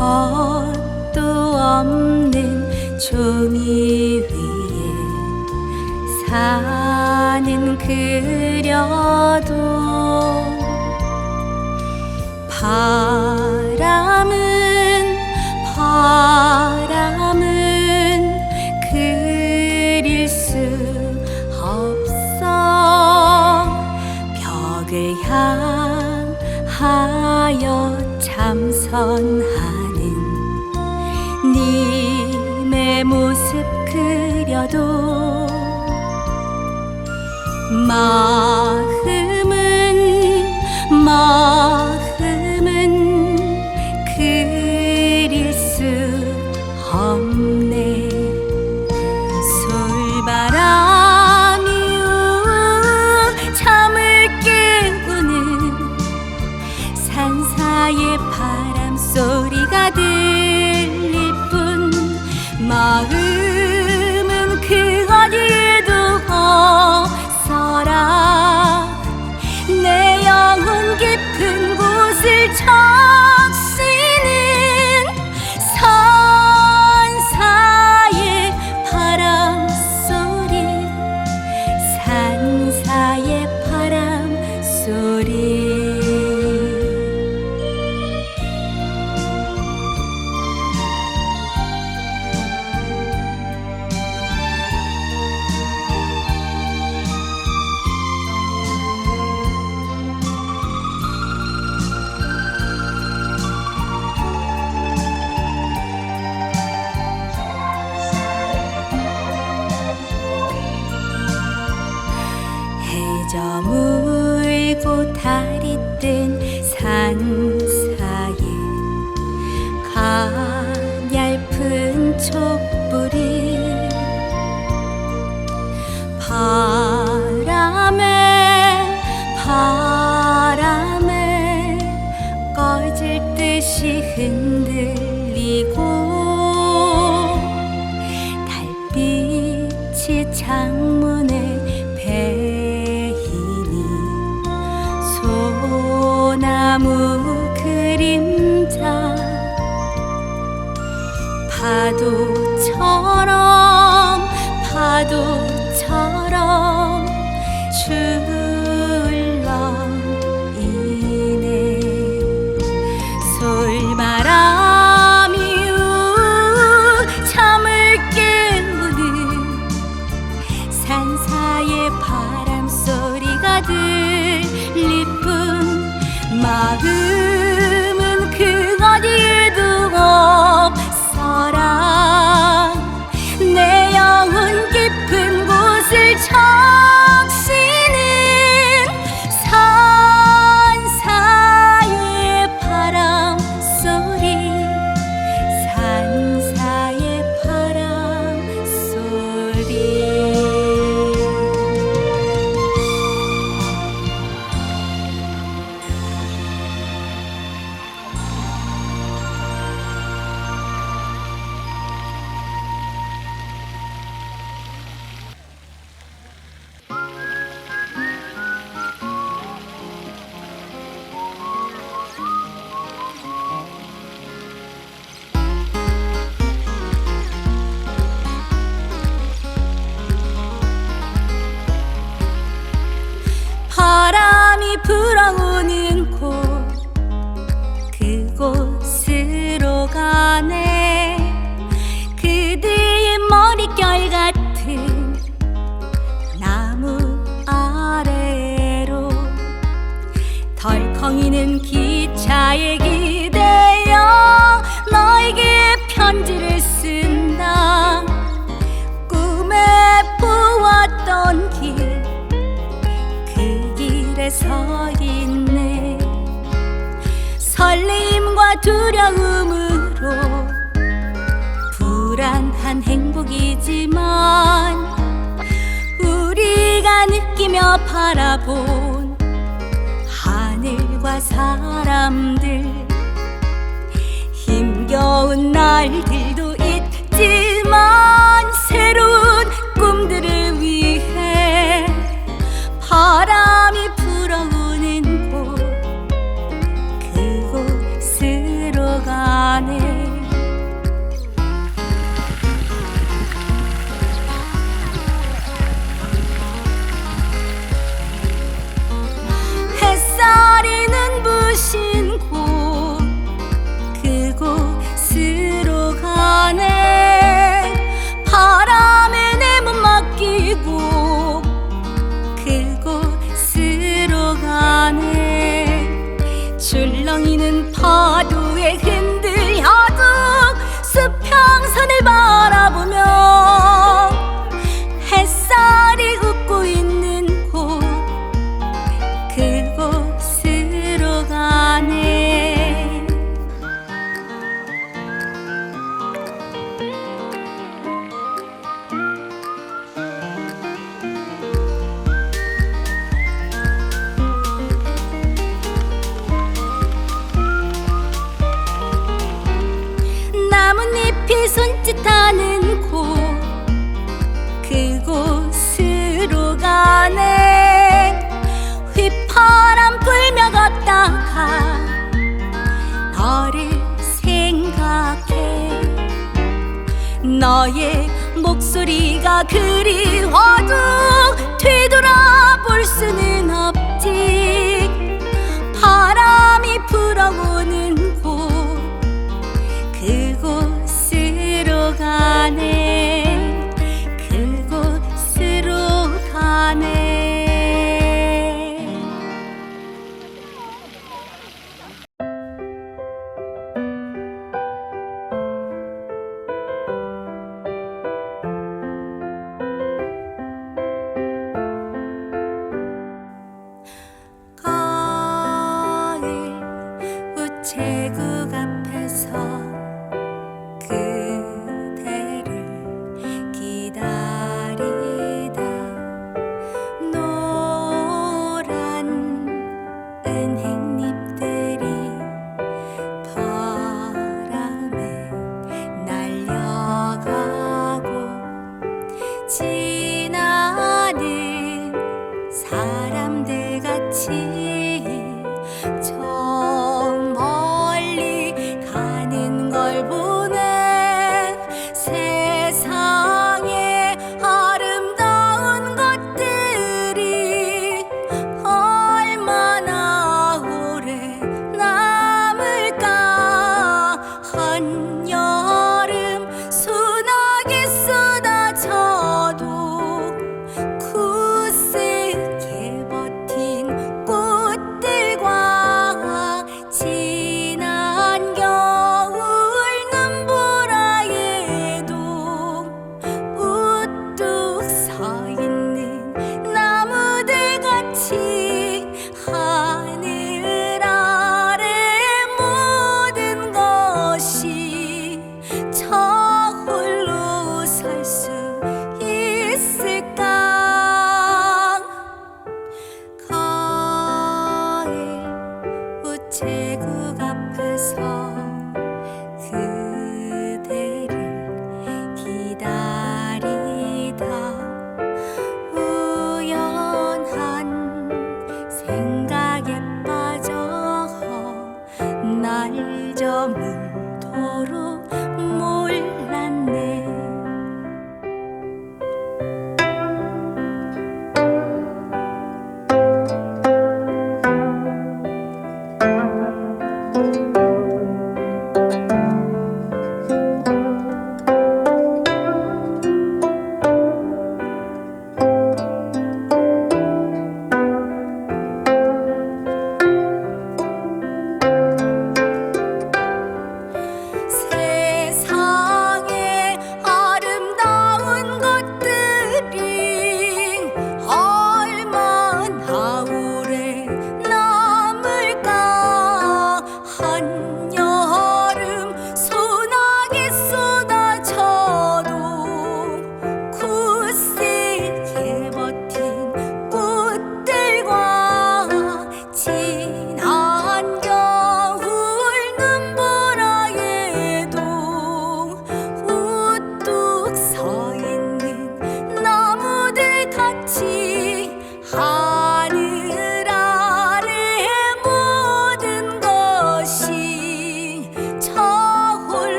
헛도 없는 종이 위에 사는 그려도 바람은 바 Marie. 파도처럼 파도처럼 주 동안 우리가 느끼며 바라본 하늘과 사람들 힘겨운 날들. 휘낭이는 파도에 너의 목소리가 그리워도 뒤돌아볼 수는 없지. 바람이 불어오는 곳 그곳으로 가네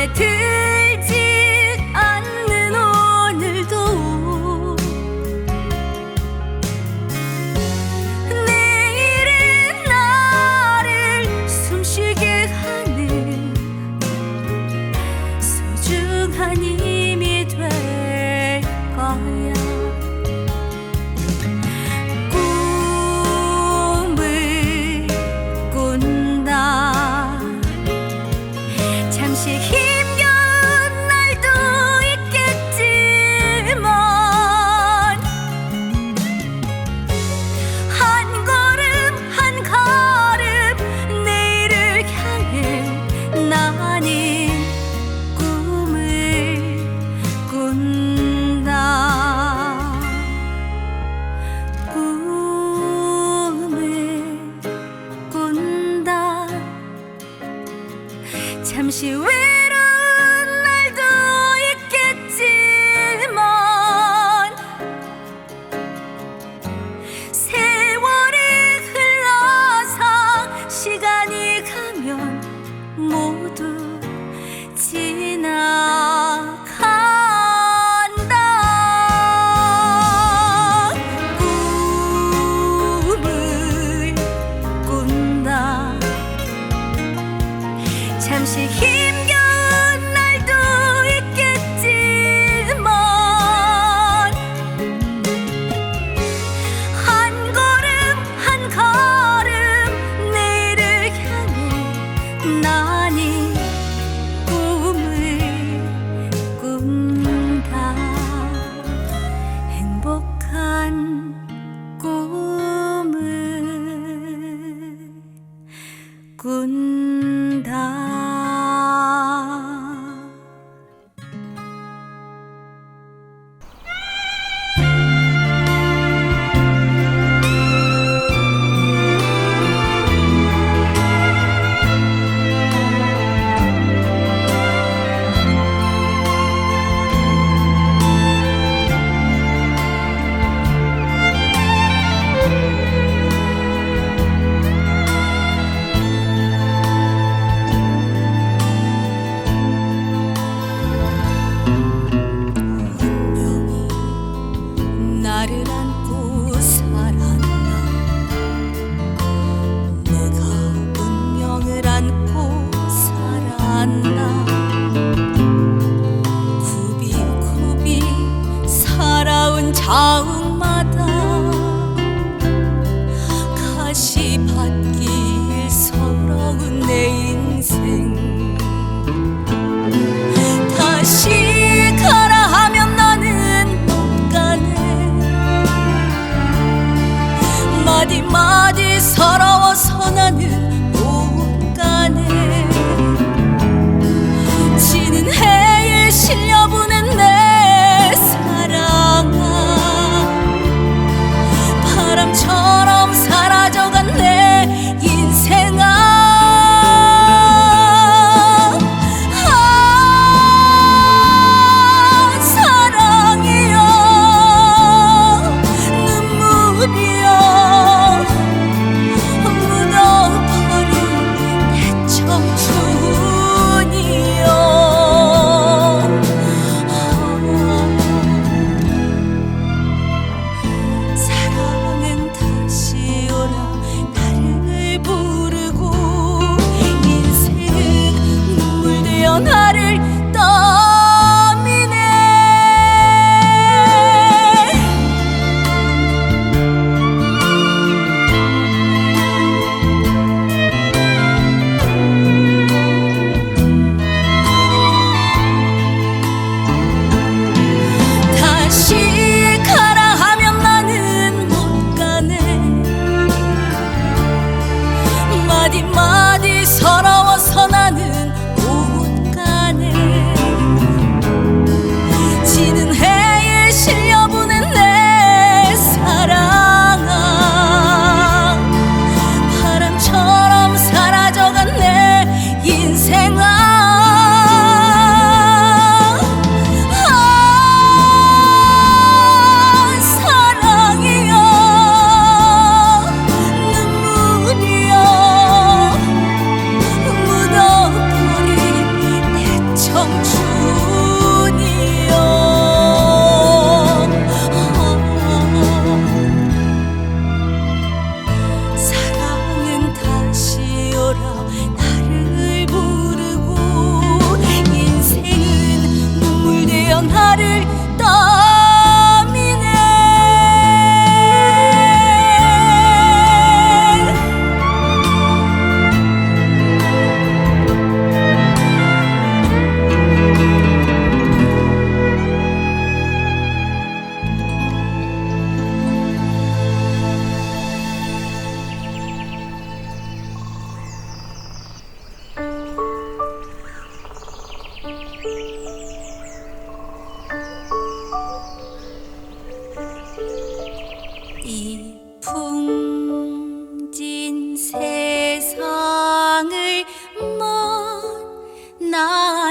맘에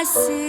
see